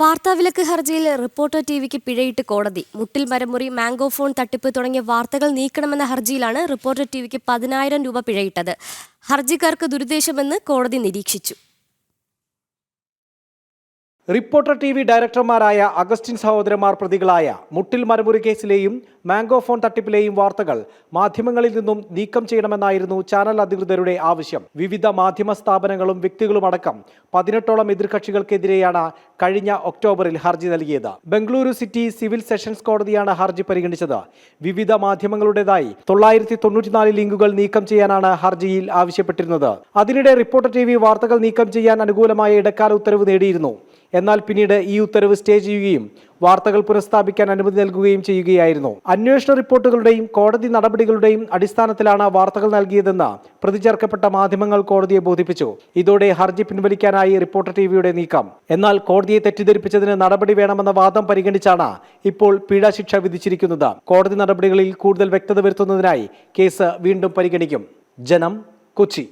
വാർത്താവിലക്ക് ഹർജിയിൽ റിപ്പോർട്ടർ ടിവിക്ക് പിഴയിട്ട് കോടതി. മുട്ടിൽ മരമുറി mango phone തട്ടിപ്പ് തുടങ്ങിയ വാർത്തകൾ നീക്കണമെന്ന ഹർജിയിലാണ് റിപ്പോർട്ടർ ടിവിക്ക് പതിനായിരം രൂപ പിഴയിട്ടത്. ഹർജിക്കാർക്ക് ദുരുദ്ദേശമെന്ന് കോടതി നിരീക്ഷിച്ചു. റിപ്പോർട്ടർ ടി വി ഡയറക്ടർമാരായ അഗസ്റ്റിൻ സഹോദരന്മാർ പ്രതികളായ മുട്ടിൽ മരമുറി കേസിലെയും മാംഗോ ഫോൺ തട്ടിപ്പിലെയും വാർത്തകൾ മാധ്യമങ്ങളിൽ നിന്നും നീക്കം ചെയ്യണമെന്നായിരുന്നു ചാനൽ അധികൃതരുടെ ആവശ്യം. വിവിധ മാധ്യമ സ്ഥാപനങ്ങളും വ്യക്തികളുമടക്കം പതിനെട്ടോളം എതിർകക്ഷികൾക്കെതിരെയാണ് കഴിഞ്ഞ ഒക്ടോബറിൽ ഹർജി നൽകിയത്. ബംഗളൂരു സിറ്റി സിവിൽ സെഷൻസ് കോടതിയാണ് ഹർജി പരിഗണിച്ചത്. വിവിധ മാധ്യമങ്ങളുടേതായി തൊള്ളായിരത്തി തൊണ്ണൂറ്റിനാല് ലിങ്കുകൾ നീക്കം ചെയ്യാനാണ് ഹർജിയിൽ ആവശ്യപ്പെട്ടിരുന്നത്. അതിനിടെ റിപ്പോർട്ടർ ടി വാർത്തകൾ നീക്കം ചെയ്യാൻ അനുകൂലമായ ഇടക്കാല ഉത്തരവ് നേടിയിരുന്നു. എന്നാൽ പിന്നീട് ഈ ഉത്തരവ് സ്റ്റേ ചെയ്യുകയും വാർത്തകൾ പുനഃസ്ഥാപിക്കാൻ അനുമതി നൽകുകയും ചെയ്യുകയായിരുന്നു. അന്വേഷണ റിപ്പോർട്ടുകളുടെയും കോടതി നടപടികളുടെയും അടിസ്ഥാനത്തിലാണ് വാർത്തകൾ നൽകിയതെന്ന് പ്രതിചേർക്കപ്പെട്ട മാധ്യമങ്ങൾ കോടതിയെ ബോധിപ്പിച്ചു. ഇതോടെ ഹർജി പിൻവലിക്കാനായി റിപ്പോർട്ടർ ടിവിയുടെ നീക്കം. എന്നാൽ കോടതിയെ തെറ്റിദ്ധരിപ്പിച്ചതിന് നടപടി വേണമെന്ന വാദം പരിഗണിച്ചാണ് ഇപ്പോൾ പീഡാശിക്ഷ ശിക്ഷ വിധിച്ചിരിക്കുന്നത്. കോടതി നടപടികളിൽ കൂടുതൽ വ്യക്തത വരുത്തുന്നതിനായി കേസ് വീണ്ടും പരിഗണിക്കും. ജനം കൊച്ചി.